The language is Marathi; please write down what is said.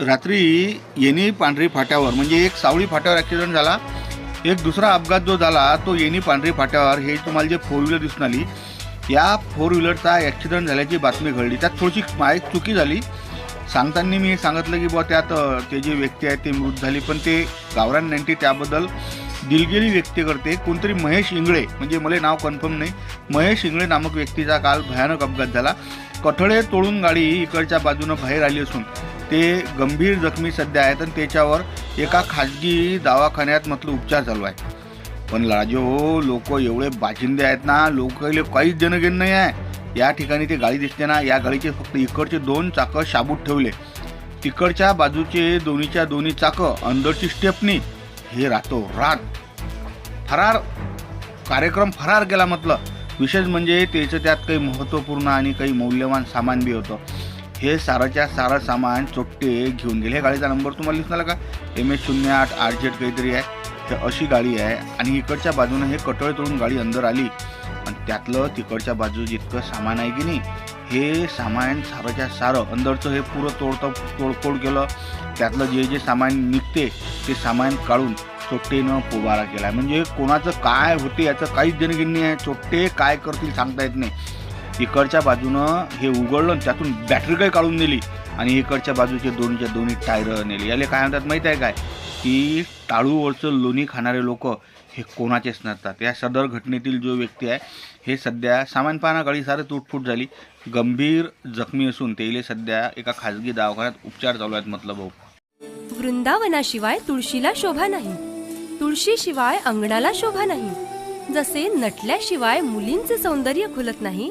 रात्री येणी पांढरी फाट्यावर म्हणजे एक सावळी फाट्यावर ॲक्सिडेंट झाला. एक दुसरा अपघात जो झाला तो येणी पांढरी फाट्यावर हे तुम्हाला जे फोर व्हीलर दिसून आली या फोर व्हीलरचा ॲक्सिडेंट झाल्याची बातमी घडली. त्यात थोडीशी माय चुकी झाली. सांगताना मी सांगितलं की बुवा त्यात ते जे व्यक्ती आहे ते मृत झाली पण ते गावरान नेंटी त्याबद्दल दिलगिरी व्यक्त करते. कोणतरी महेश इंगळे म्हणजे मला नाव कन्फर्म नाही महेश इंगळे नामक व्यक्तीचा काल भयानक अपघात झाला. कठळे तोडून गाडी इकडच्या बाजूनं बाहेर आली असून ते गंभीर जखमी सध्या आहेत आणि त्याच्यावर एका खाजगी दवाखान्यात म्हटलं उपचार चालू आहे. पण लाजो लोक एवढे बाजिंदे आहेत ना लोक काहीच जनगेन नाही आहे. या ठिकाणी ते गाडी दिसते ना या गाडीचे फक्त इकडचे दोन चाकं शाबूत ठेवले. तिकडच्या बाजूचे दोन्हीच्या दोन्ही चाकं अंदरची स्टेपनी हे राहतो रात फरार कार्यक्रम फरार केला म्हटलं. विशेष म्हणजे त्याचं त्यात काही महत्त्वपूर्ण आणि काही मौल्यवान सामान बी होतं. हे साराच्या सारं सामान चोट्टे घेऊन गेले. हे गाडीचा नंबर तुम्हाला दिसणार का? एम एच शून्य आठ आठ जेट काहीतरी आहे. तर अशी गाडी आहे आणि इकडच्या बाजूनं हे कटोळे तोडून गाडी अंदर आली. आणि त्यातलं तिकडच्या बाजू जितकं सामान आहे की नाही हे सामान सारंच्या सारं अंदरचं हे पुरं तोडतं तोडफोड केलं. त्यातलं जे जे सामान निघते ते सामान काढून चोट्टेनं पोबारा केला. म्हणजे कोणाचं काय होते याचं काहीच जनगिन्नी आहे. चोट्टे काय करतील सांगता येत नाही. इकडच्या बाजूनं हे उघडलं आणि त्यातून बॅटरी काही काढून नेली. आणि इकडच्या बाजूचे दोन्हीच्या दोन्ही टायर नेली. याले काय म्हणतात माहीत आहे काय? की टाळूवरचं लोणी खाणारे लोक हे कोणाचेच नसतात. या सदर घटनेतील जो व्यक्ती आहे हे सध्या सामान पाहणा सारं तुटफूट झाली. गंभीर जखमी असून तेले सध्या एका खाजगी दवाखान्यात उपचार चालू आहेत म्हटलं भाऊ. वृंदावनाशिवाय तुळशीला शोभा नाही. तुळशीशिवाय अंगणाला शोभा नाही. जसे नटल्याशिवाय मुलींचे सौंदर्य खुलत नाही